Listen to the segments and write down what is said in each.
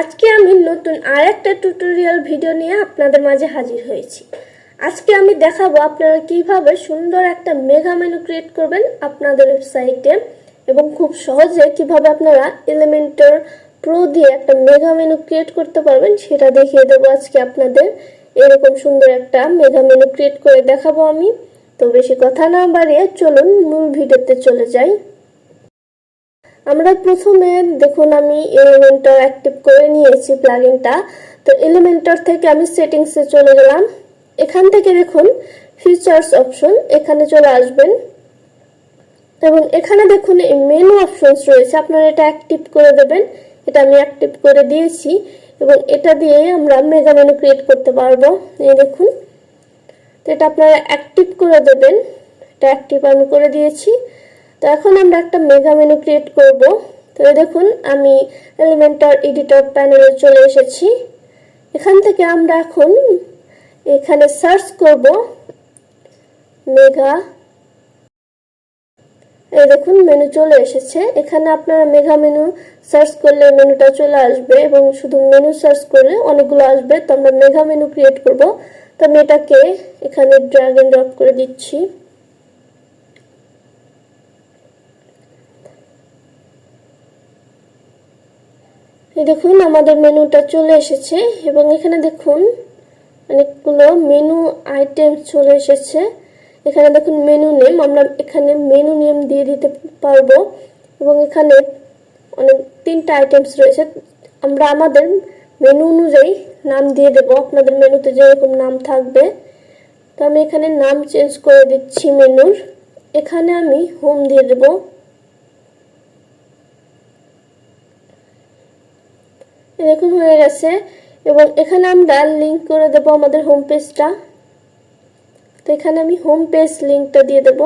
আজকে আমি নতুন আর একটা টিউটোরিয়াল ভিডিও নিয়ে আপনাদের মাঝে হাজির হয়েছি। আজকে আমি দেখাবো আপনারা কীভাবে সুন্দর একটা মেগা মেনু ক্রিয়েট করবেন আপনাদের ওয়েবসাইটে এবং খুব সহজে কীভাবে আপনারা এলিমেন্টর প্রো দিয়ে একটা মেগা মেনু ক্রিয়েট করতে পারবেন সেটা দেখিয়ে দেবো আজকে আপনাদের। এরকম সুন্দর একটা মেগা মেনু ক্রিয়েট করে দেখাবো আমি। তো বেশি কথা না বাড়িয়ে চলুন মূল ভিডিওতে চলে যাই। আমরা প্রথমে দেখুন আমি এলিমেন্টর অ্যাক্টিভ করে নিয়েছি প্লাগইনটা তো এলিমেন্টর থেকে আমি সেটিংসে চলে গেলাম। এখান থেকে দেখুন ফিচার্স অপশন এখানে চলে আসবেন। এবং এখানে দেখুন এই মেনু অপশনস রয়েছে, আপনারা এটা অ্যাক্টিভ করে দেবেন। এটা আমি অ্যাক্টিভ করে দিয়েছি এবং এটা দিয়ে আমরা মেগা মেনু ক্রিয়েট করতে পারব। এই দেখুন। তো এটা আপনারা অ্যাক্টিভ করে দেবেন। এটা অ্যাক্টিভ আমি করে দিয়েছি। তো এখন আমরা একটা মেগা মেনু ক্রিয়েট করব। তো দেখুন, আমি এলিমেন্টার এডিটর প্যানেলে চলে এসেছি। এখান থেকে আমরা এখন এখানে সার্চ করব মেগা এই দেখুন মেনু চলে এসেছে। এখানে আপনারা মেগা মেনু সার্চ করলে মেনুটা চলে আসবে এবং শুধু মেনু সার্চ করলে অনেকগুলো আসবে। তো আমরা মেগা মেনু ক্রিয়েট করব। তো আমি এটাকে এখানে ড্র্যাগ এন্ড ড্রপ করে দিচ্ছি। দেখুন, আমাদের মেনুটা চলে এসেছে এবং এখানে দেখুন অনেকগুলো মেনু আইটেম চলে এসেছে। এখানে দেখুন মেনু নেম, আমরা এখানে মেনু নেম দিয়ে দিতে পারব এবং এখানে অনেক তিনটা আইটেমস রয়েছে। আমরা আমাদের মেনু অনুযায়ী নাম দিয়ে দেব, আপনাদের মেনুতে যেরকম নাম থাকবে। তো আমি এখানে নাম চেঞ্জ করে দিচ্ছি মেনুর। এখানে আমি হোম দিয়ে দেবো। এরকম হয়ে গেছে। এবং এখানে আমরা লিঙ্ক করে দেব আমাদের হোম পেজটা তো এখানে আমি হোম পেজ লিঙ্কটা দিয়ে দেব।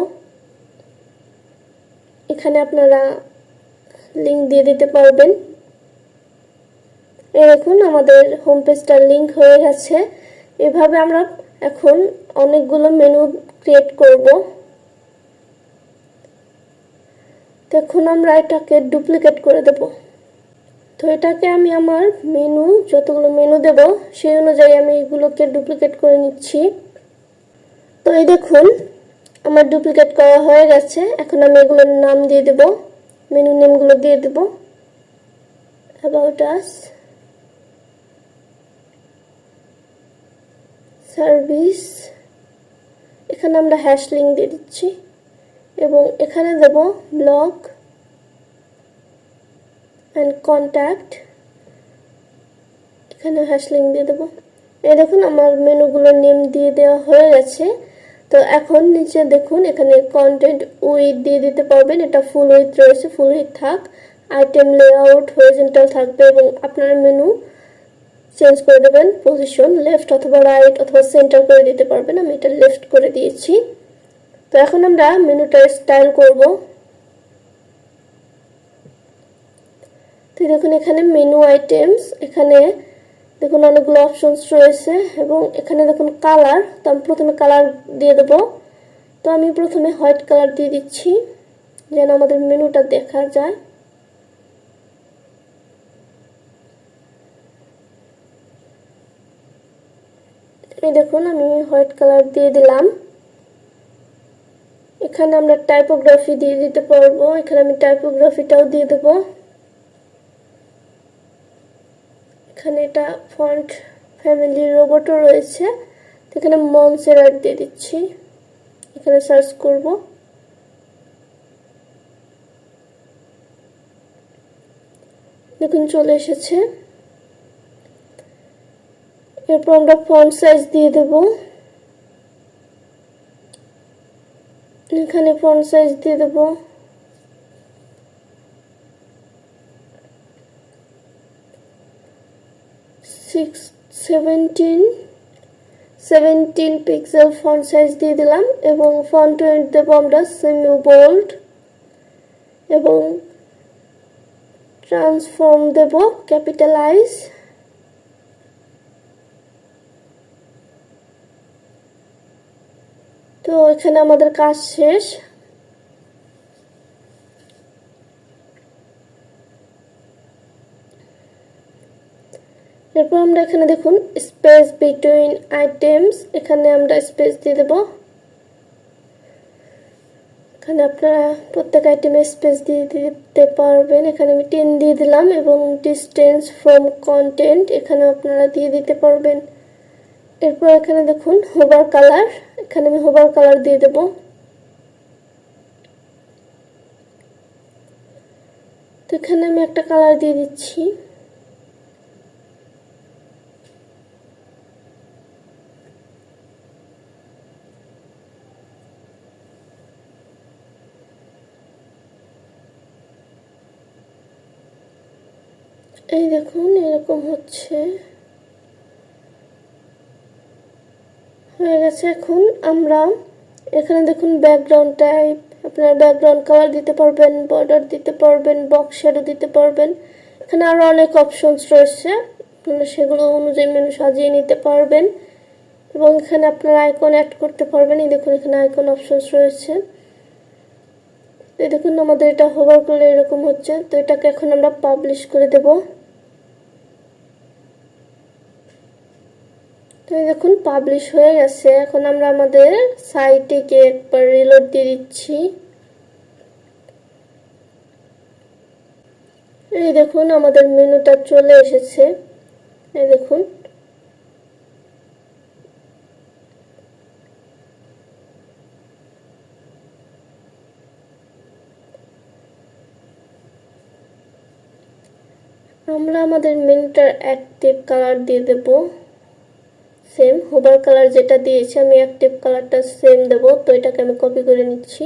এখানে আপনারা লিঙ্ক দিয়ে দিতে পারবেন। দেখুন, আমাদের হোম পেজটার লিঙ্ক হয়ে গেছে। এভাবে আমরা এখন অনেকগুলো মেনু ক্রিয়েট করব। দেখুন আমরা এটাকে ডুপ্লিকেট করে দেবো। তো এটাকে আমি আমার মেনু যতগুলো মেনু দেব, সেই অনুযায়ী আমি এগুলোকে ডুপ্লিকেট করে নিচ্ছি। তো এই দেখুন, আমার ডুপ্লিকেট করা হয়ে গেছে। এখন আমি এগুলোর নাম দিয়ে দেব মেনু নেমগুলো দিয়ে দেব। অ্যাবাউট আস সার্ভিস এখানে আমরা হ্যাশ লিঙ্ক দিয়ে দিচ্ছি। এবং এখানে দেব ব্লগ অ্যান্ড কন্ট্যাক্ট এখানে হ্যাশ লিঙ্ক দিয়ে দেবো। এই দেখুন, আমার মেনুগুলোর নেম দিয়ে দেওয়া হয়ে গেছে। তো এখন নিচে দেখুন, এখানে কন্টেন্ট উইথ দিয়ে দিতে পারবেন। এটা ফুল উইথ রয়েছে ফুল উইথ থাক। আইটেম লেআউট হরিজেন্টাল থাকবে এবং আপনার মেনু চেঞ্জ করে দেবেন। পজিশন লেফট অথবা রাইট অথবা সেন্টার করে দিতে পারবেন। আমি এটা লেফট করে দিয়েছি। তো এখন আমরা মেনুটার স্টাইল করব। তো দেখুন, এখানে মেনু আইটেমস এখানে দেখুন অনেকগুলো অপশনস রয়েছে এবং এখানে দেখুন কালার তো আমি প্রথমে কালার দিয়ে দেবো। তো আমি প্রথমে হোয়াইট কালার দিয়ে দিচ্ছি, যেন আমাদের মেনুটা দেখা যায়। এই দেখুন, আমি হোয়াইট কালার দিয়ে দিলাম। এখানে আমরা টাইপোগ্রাফি দিয়ে দিতে পারব, এখানে আমি টাইপোগ্রাফিটাও দিয়ে দেবো। এখানে এটা ফন্ট ফ্যামিলি রোবটও রয়েছে। এখানে মনসেরাট দিয়ে দিচ্ছি। এখানে সার্চ করব। দেখুন, চলে এসেছে। এরপর আমরা ফন্ট সাইজ দিয়ে দেব। এখানে ফন্ট সাইজ দিয়ে দেবো। Six seventeen seventeen pixel font size দিয়ে দিলাম এবং ফন্ট ওয়েট দেবো আমরা সেমি বোল্ড এবং ট্রান্সফর্ম দেব ক্যাপিটালাইজ তো এখানে আমাদের কাজ শেষ। এরপর আমরা এখানে দেখুন স্পেস বিটুইন আইটেমস এখানে আমরা স্পেস দিয়ে দেব। এখানে আপনারা প্রত্যেক আইটেমে স্পেস দিয়ে দিতে পারবেন। এখানে আমি টেন দিয়ে দিলাম এবং ডিস্টেন্স ফ্রম কন্টেন্ট এখানে আপনারা দিয়ে দিতে পারবেন। এরপর এখানে দেখুন হোবার কালার এখানে আমি হোবার কালার দিয়ে দেব। তো এখানে আমি একটা কালার দিয়ে দিচ্ছি এই দেখুন, এরকম হচ্ছে। হয়ে গেছে এখন আমরা, এখানে দেখুন ব্যাকগ্রাউন্ড টাইপ আপনারা ব্যাকগ্রাউন্ড কালার দিতে পারবেন বর্ডার দিতে পারবেন বক্স শ্যাডো দিতে পারবেন। এখানে আরও অনেক অপশনস রয়েছে, আপনারা সেগুলো অনুযায়ী মেনু সাজিয়ে নিতে পারবেন। এবং এখানে আপনারা আইকন অ্যাড করতে পারবেন, এই দেখুন এখানে আইকন অপশনস রয়েছে। এই দেখুন আমাদের এটা হোভার করলে এরকম হচ্ছে, তো এটাকে এখন আমরা পাবলিশ করে দেবো তো এই দেখুন পাবলিশ হয়ে গেছে। এখন আমরা আমাদের সাইটে একবার রিলোড দিয়ে দিচ্ছি। এই দেখুন, আমাদের মেনুটা চলে এসেছে। এই দেখুন। আমরা আমাদের মেনুটার অ্যাক্টিভ কালার দিয়ে দেবো। সেম হোবার কালার যেটা দিয়েছি, আমি অ্যাক্টিভ কালারটা সেম দেবো, তো এটাকে আমি কপি করে নিচ্ছি।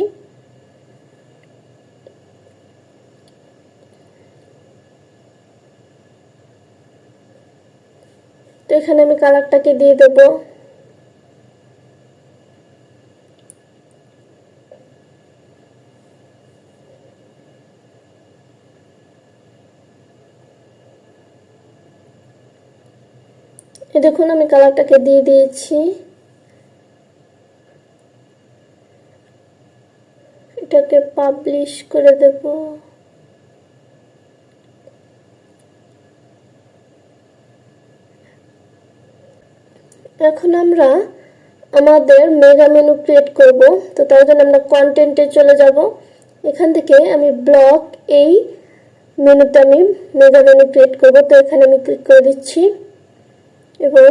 তো এখানে আমি কালারটাকে দিয়ে দেবো এ দেখুন, আমি কালারটাকে দিয়ে দিয়েছি। এটাকে পাবলিশ করে দেব। এখন আমরা আমাদের মেগা মেনু ক্রিয়েট করব। তো তার জন্য আমরা কন্টেন্টে চলে যাব। এখান থেকে আমি ব্লক এই মেনুতে আমি মেগা মেনু ক্রিয়েট করব। তো এখানে আমি ক্লিক করে দিচ্ছি। এবং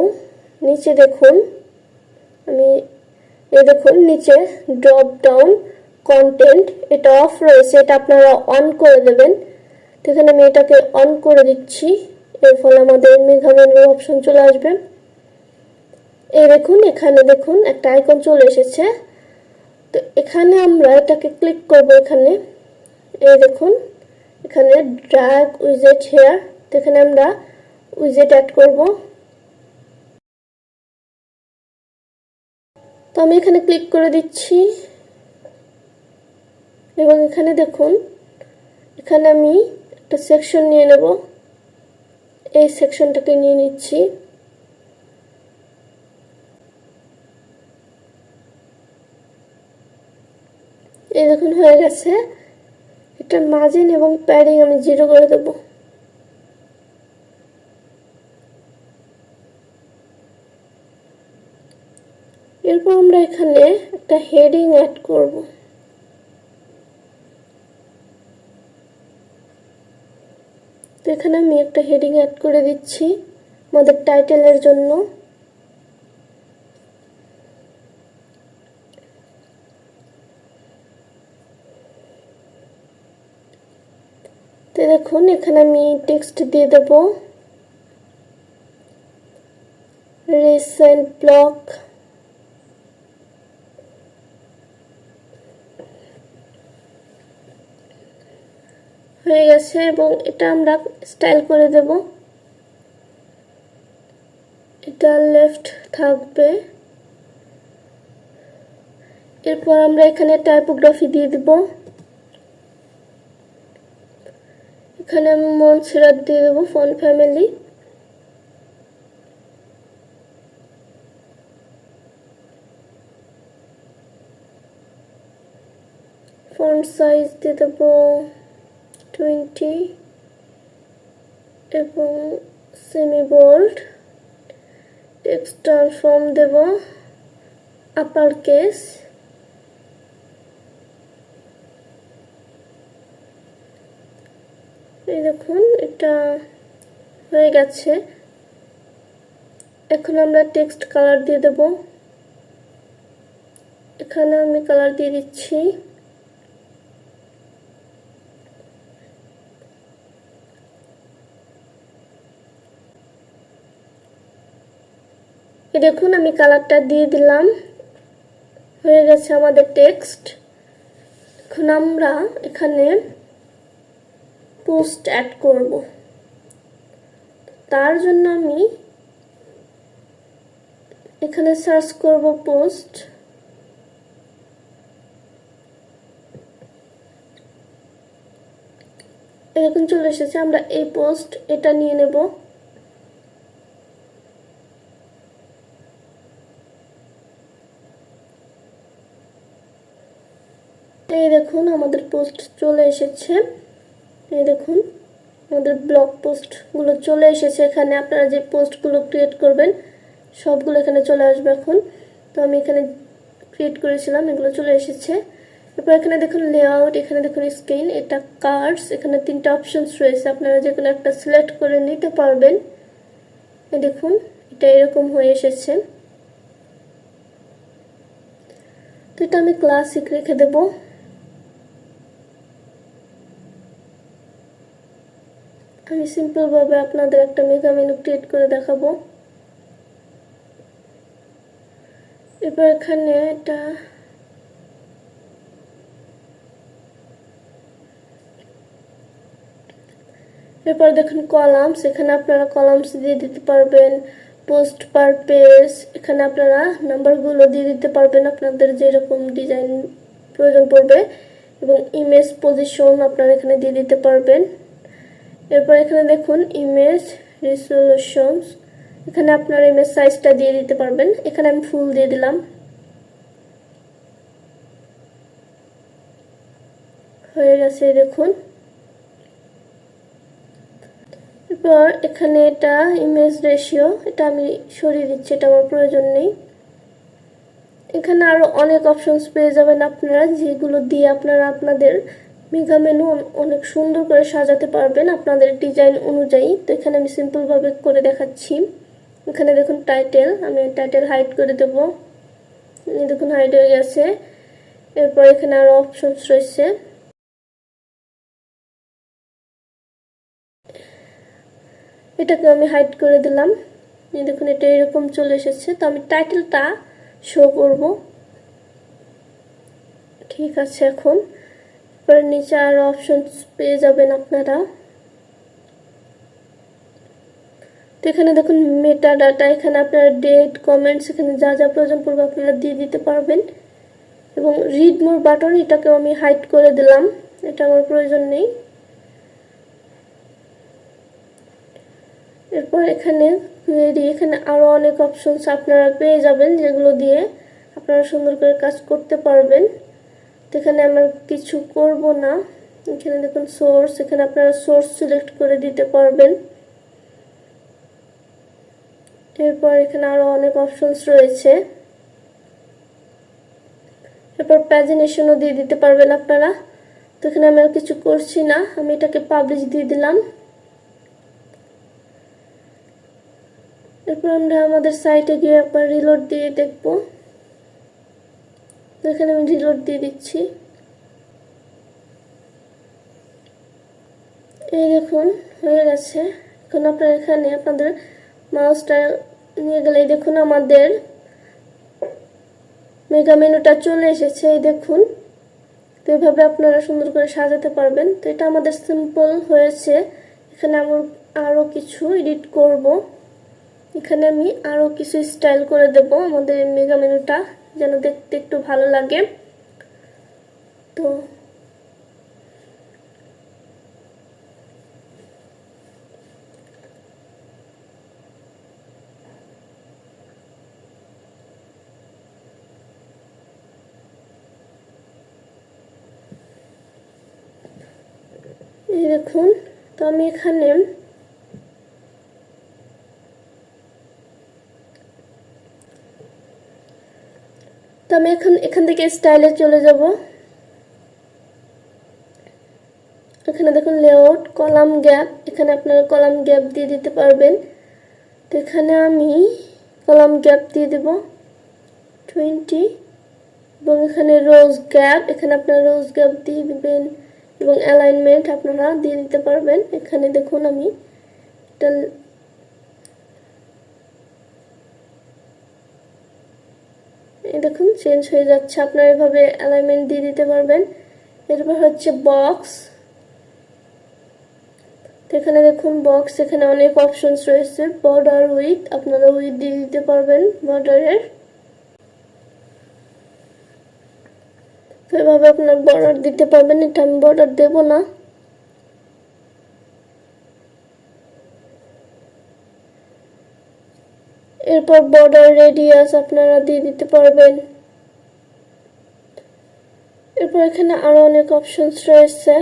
নিচে দেখুন, আমি এ দেখুন নিচে ড্রপ ডাউন কন্টেন্ট এটা অফ রয়েছে, এটা আপনারা অন করে দেবেন। তো এখানে আমি এটাকে অন করে দিচ্ছি, এর ফলে আমাদের মেঘা মেনুর অপশন চলে আসবে। এই দেখুন, এখানে দেখুন একটা আইকন চলে এসেছে। তো এখানে আমরা এটাকে ক্লিক করব এখানে। এই দেখুন, এখানে ড্রাগ উইজেট হেয়ার তো এখানে আমরা উইজেট অ্যাড করব। তো আমি এখানে ক্লিক করে দিচ্ছি। এবং এখানে দেখুন, এখানে আমি একটা সেকশন নিয়ে নেব। এই সেকশনটাকে নিয়ে নিচ্ছি। এই দেখুন, হয়ে গেছে। এটা মার্জিন এবং প্যাডিং আমি জিরো করে দেবো। এরপর আমরা এখানে একটা হেডিং অ্যাড করব। তো এখানে আমি একটা হেডিং অ্যাড করে দিচ্ছি আমাদের টাইটেলের জন্য। তো দেখুন, এখানে আমি টেক্সট দিয়ে দেব। রিসেন্ট ব্লগ হয়ে গেছে এবং এটা আমরা স্টাইল করে দেব। এটা লেফট থাকবে। এরপর আমরা এখানে টাইপোগ্রাফি দিয়ে দেব। এখানে মনসিরাত দিয়ে দেবো ফোন ফ্যামিলি ফন্ট সাইজ দিয়ে দেবো। টোয়েন্টি এবং সেমি বোল্ড টেক্সট ট্রান্সফর্ম দেব। আপার কেস এই দেখুন, এটা হয়ে গেছে। এখন আমরা টেক্সট কালার দিয়ে দেব। এখানে আমি কালার দিয়ে দিচ্ছি। দেখুন, আমি কালারটা দিয়ে দিলাম। হয়ে গেছে আমাদের টেক্সট। এখন আমরা এখানে পোস্ট অ্যাড করব। তার জন্য আমি এখানে সার্চ করব পোস্ট। এরকম চলে এসেছে, আমরা এই পোস্ট এটা নিয়ে নেব। এই দেখুন, আমাদের পোস্ট চলে এসেছে। এই দেখুন, আমাদের ব্লগ পোস্টগুলো চলে এসেছে। এখানে আপনারা যে পোস্টগুলো ক্রিয়েট করবেন, সবগুলো এখানে চলে আসবে এখন। তো আমি এখানে ক্রিয়েট করেছিলাম, এগুলো চলে এসেছে। এরপর এখানে দেখুন লেআউট এখানে দেখুন স্ক্রিন এটা কার্ডস এখানে তিনটা অপশনস রয়েছে। আপনারা যে কোনো একটা সিলেক্ট করে নিতে পারবেন, এই দেখুন, এটা এরকম হয়ে এসেছে। তো এটা আমি ক্লাসিক রেখে দেবো। আমি সিম্পলভাবে আপনাদের একটা মেগা মেনু ক্রিয়েট করে দেখাবো। এবার এখানে এটা এরপর দেখুন কলামস এখানে আপনারা কলামস দিয়ে দিতে পারবেন পোস্ট পার পেজ এখানে আপনারা নাম্বারগুলো দিয়ে দিতে পারবেন আপনাদের যেরকম ডিজাইন প্রয়োজন পড়বে এবং ইমেজ পজিশন আপনারা এখানে দিয়ে দিতে পারবেন। এরপর এখানে দেখুন ইমেজ রিসলিউশনস এখানে আপনার ইমেজ সাইজটা দিয়ে দিতে পারবেন। এখানে আমি ফুল দিয়ে দিলাম। হয়ে গেছে দেখুন। এরপর এখানে এটা ইমেজ রেশিও এটা আমি সরিয়ে দিচ্ছি, এটা আমার প্রয়োজন নেই। এখানে আরও অনেক অপশনস পেয়ে যাবেন আপনারা, যেগুলো দিয়ে আপনারা আপনাদের মেগা মেনু অনেক সুন্দর করে সাজাতে পারবেন আপনাদের ডিজাইন অনুযায়ী। তো এখানে আমি সিম্পলভাবে করে দেখাচ্ছি। এখানে দেখুন টাইটেল আমি টাইটেল হাইড করে দেবো। দেখুন হাইড হয়ে গেছে। এরপর এখানে আরও অপশনস রয়েছে। এটাকে আমি হাইড করে দিলাম। দেখুন, এটা এরকম চলে এসেছে। তো আমি টাইটেলটা শো করব। ঠিক আছে এখন। এরপরে নিচে আরও অপশন পেয়ে যাবেন আপনারা। তো এখানে দেখুন মেটা ডাটা এখানে আপনারা ডেট কমেন্টস এখানে যা যা প্রয়োজন পড়বে আপনারা দিয়ে দিতে পারবেন। এবং রিড মোর বাটন এটাকেও আমি হাইড করে দিলাম। এটা আমার প্রয়োজন নেই। এরপর এখানে এখানে আরও অনেক অপশনস আপনারা পেয়ে যাবেন, যেগুলো দিয়ে আপনারা সুন্দর করে কাজ করতে পারবেন। এখানে আমার কিছু করব না। এখানে দেখুন সোর্স এখানে আপনারা সোর্স সিলেক্ট করে দিতে পারবেন। এরপর এখানে আরও অনেক অপশনস রয়েছে। এরপর প্যাজিনেশনও দিয়ে দিতে পারবেন আপনারা। তো এখানে আমি আর কিছু করছি না। আমি এটাকে পাবলিশ দিয়ে দিলাম। এরপর আমরা আমাদের সাইটে গিয়ে একবার রিলোড দিয়ে দেখব। তো এখানে আমি রিলোড দিয়ে দিচ্ছি। এই দেখুন, হয়ে গেছে। এখন আপনার এখানে আপনাদের মাউসটা নিয়ে গেলে দেখুন আমাদের মেগা মেনুটা চলে এসেছে, এই দেখুন। তো এভাবে আপনারা সুন্দর করে সাজাতে পারবেন। তো এটা আমাদের সিম্পল হয়েছে। এখানে আমার আরও কিছু এডিট করব। এখানে আমি আরও কিছু স্টাইল করে দেব আমাদের মেগা মেনুটা যেন দেখতে একটু ভালো লাগে। তো দেখুন তো আমি এখানে তো আমি এখন, এখান থেকে স্টাইলে চলে যাব। এখানে দেখুন লেআউট কলাম গ্যাপ এখানে আপনারা কলাম গ্যাপ দিয়ে দিতে পারবেন। তো এখানে আমি কলাম গ্যাপ দিয়ে দেব টোয়েন্টি এবং এখানে রোজ গ্যাপ এখানে আপনারা রোজ গ্যাপ দিয়ে দিবেন, এবং অ্যালাইনমেন্ট আপনারা দিয়ে দিতে পারবেন। এখানে দেখুন আমি এটা দেখুন চেঞ্জ হয়ে যাচ্ছে। আপনারা এভাবে অ্যালাইনমেন্ট দিয়ে দিতে পারবেন। এরপর হচ্ছে বক্স এখানে দেখুন বক্স এখানে অনেক অপশনস রয়েছে। বর্ডার উইথ আপনারা উইথ দিয়ে দিতে পারবেন বর্ডারের তো এভাবে আপনার বর্ডার দিতে পারবেন। এটা আমি বর্ডার দেবো না। এরপর বর্ডার রেডিয়াস আপনারা দিয়ে দিতে পারবেন। এরপর এখানে আরও অনেক অপশনস রয়েছে।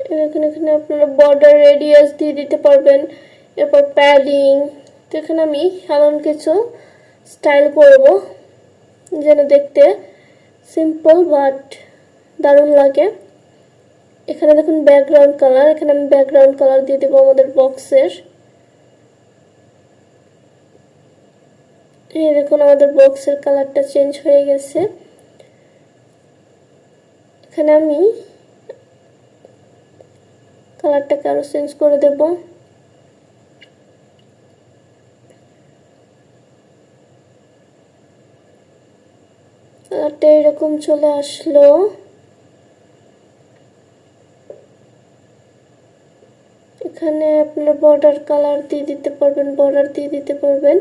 এখানে এখানে আপনারা বর্ডার রেডিয়াস দিয়ে দিতে পারবেন। এরপর প্যাডিং তো এখানে আমি সাধারণ কিছু স্টাইল করব, যেন দেখতে সিম্পল বাট দারুণ লাগে। এখানে দেখুন ব্যাকগ্রাউন্ড কালার এখানে আমি ব্যাকগ্রাউন্ড কালার দিয়ে দেবো আমাদের বক্সের এই দেখুন, আমাদের বক্সের কালারটা চেঞ্জ হয়ে গেছে। এখানে আমি কালারটাকে আরও চেঞ্জ করে দেব। কালারটা এরকম চলে আসলো। এখানে আপনার বর্ডার কালার দিয়ে দিতে পারবেন বর্ডার দিয়ে দিতে পারবেন।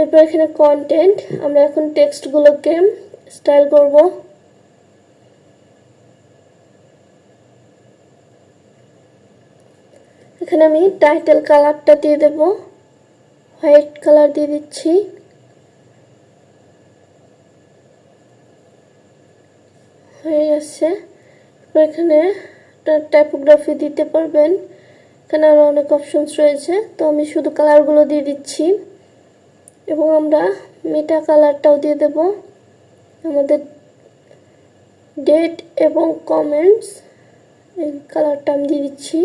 এরপর এখানে কন্টেন্ট আমরা এখন টেক্সটগুলোকে স্টাইল করব। এখানে আমি টাইটেল কালারটা দিয়ে দেব। হোয়াইট কালার দিয়ে দিচ্ছি। হয়ে গেছে। এখানে টাইপোগ্রাফি দিতে পারবেন। এখানে আরও অনেক অপশনস রয়েছে। তো আমি শুধু কালারগুলো দিয়ে দিচ্ছি। এবং আমরা মেটা কালারটাও দিয়ে দেব। আমাদের ডেট এবং কমেন্টস, এই কালারটা আমি দিয়ে দিচ্ছি।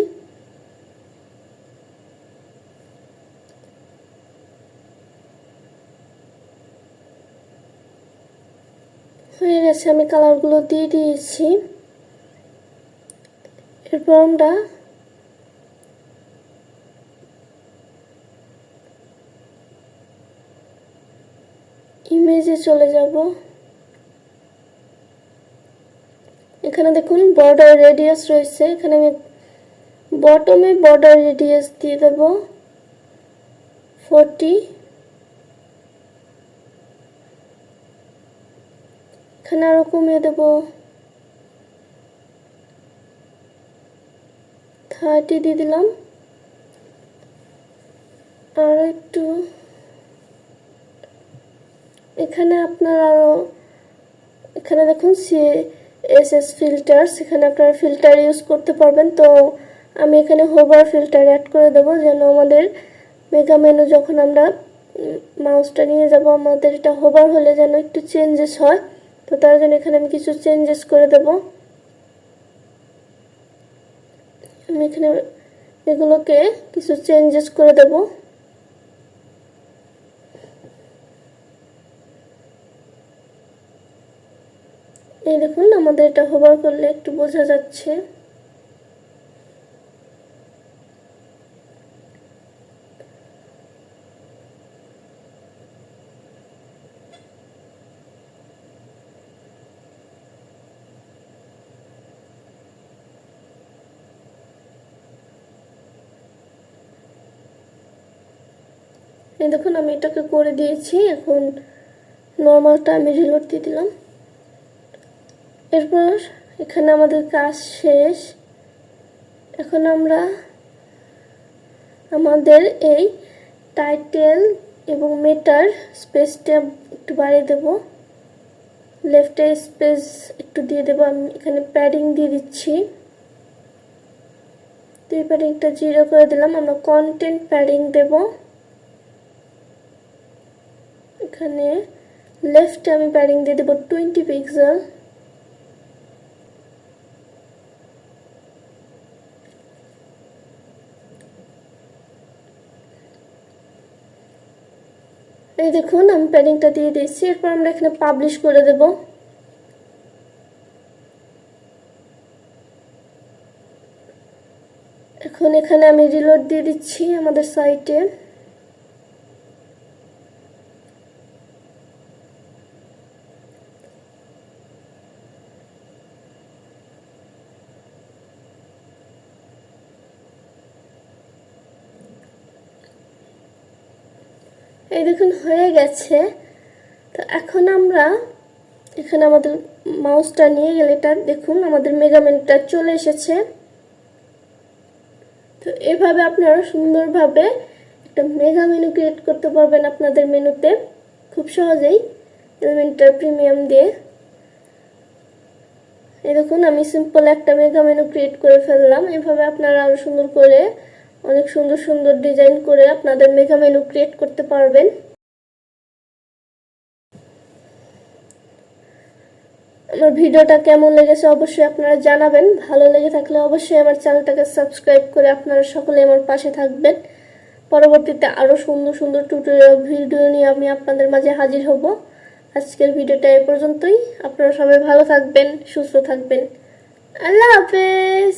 হয়ে গেছে, আমি কালারগুলো দিয়ে দিয়েছি। এরপর আমরা ইমেজে চলে যাব। এখানে দেখুন বর্ডার রেডিয়াস রয়েছে। এখানে আমি বটমে বর্ডার রেডিয়াস দিয়ে দেব। ফোরটি এখানে আরও কমিয়ে দেব। থার্টি দিয়ে দিলাম। আর একটু এখানে আপনার আরও এখানে দেখুন সি এস এস ফিল্টার সেখানে আপনারা ফিল্টার ইউজ করতে পারবেন। তো আমি এখানে হোভার ফিল্টার অ্যাড করে দেবো, যেন আমাদের মেগা মেনু যখন আমরা মাউসটা নিয়ে যাব, আমাদের এটা হোভার হলে যেন একটু চেঞ্জেস হয়। তো তার জন্য এখানে আমি কিছু চেঞ্জেস করে দেব। আমি এখানে এগুলোকে কিছু চেঞ্জেস করে দেবো। এই দেখুন, আমাদের এটা হোভার করলে একটু বোঝা যাচ্ছে। এই দেখুন, আমি এটাকে করে দিয়েছি। এখন নর্মালটা আমি রিলোড দিয়ে দিলাম। এরপর এখানে আমাদের কাজ শেষ। এখন আমরা আমাদের এই টাইটেল এবং মেটার স্পেসটা একটু বাড়িয়ে দেব। লেফটে স্পেস একটু দিয়ে দেবো। আমি এখানে প্যাডিং দিয়ে দিচ্ছি। তো এই প্যাডিংটা জিরো করে দিলাম। আমরা কন্টেন্ট প্যাডিং দেব। এখানে লেফটে আমি প্যাডিং দিয়ে দেবো টোয়েন্টি পিক্সেল এই দেখুন, আমি প্যাডিংটা দিয়ে দিয়েছি, এরপর আমরা এখানে পাবলিশ করে দেব। এখন এখানে আমি রিলোড দিয়ে দিচ্ছি আমাদের সাইটে এই দেখুন হয়ে গেছে। তো এখন আমরা এখানে আমাদের মাউসটা নিয়ে গেলে এটা দেখুন, আমাদের মেগামেনটা চলে এসেছে। তো এভাবে আপনারা সুন্দরভাবে একটা মেগা মেনু ক্রিয়েট করতে পারবেন আপনাদের মেনুতে, খুব সহজেই এলিমেন্টার প্রিমিয়াম দিয়ে। এই দেখুন, আমি সিম্পল একটা মেগা মেনু ক্রিয়েট করে ফেললাম। এভাবে আপনারা আরও সুন্দর করে, অনেক সুন্দর সুন্দর ডিজাইন করে আপনাদের মেগা মেনু ক্রিয়েট করতে পারবেন। ভিডিওটা কেমন লেগেছে অবশ্যই আপনারা জানাবেন। ভালো লেগে থাকলে অবশ্যই আমার চ্যানেলটাকে সাবস্ক্রাইব করে আপনারা সকলে আমার পাশে থাকবেন। পরবর্তীতে আরও সুন্দর সুন্দর টুটোরিয়াল ভিডিও নিয়ে আমি আপনাদের মাঝে হাজির হব। আজকের ভিডিওটা এ পর্যন্তই। আপনারা সবাই ভালো থাকবেন, সুস্থ থাকবেন। আল্লাহ হাফেজ!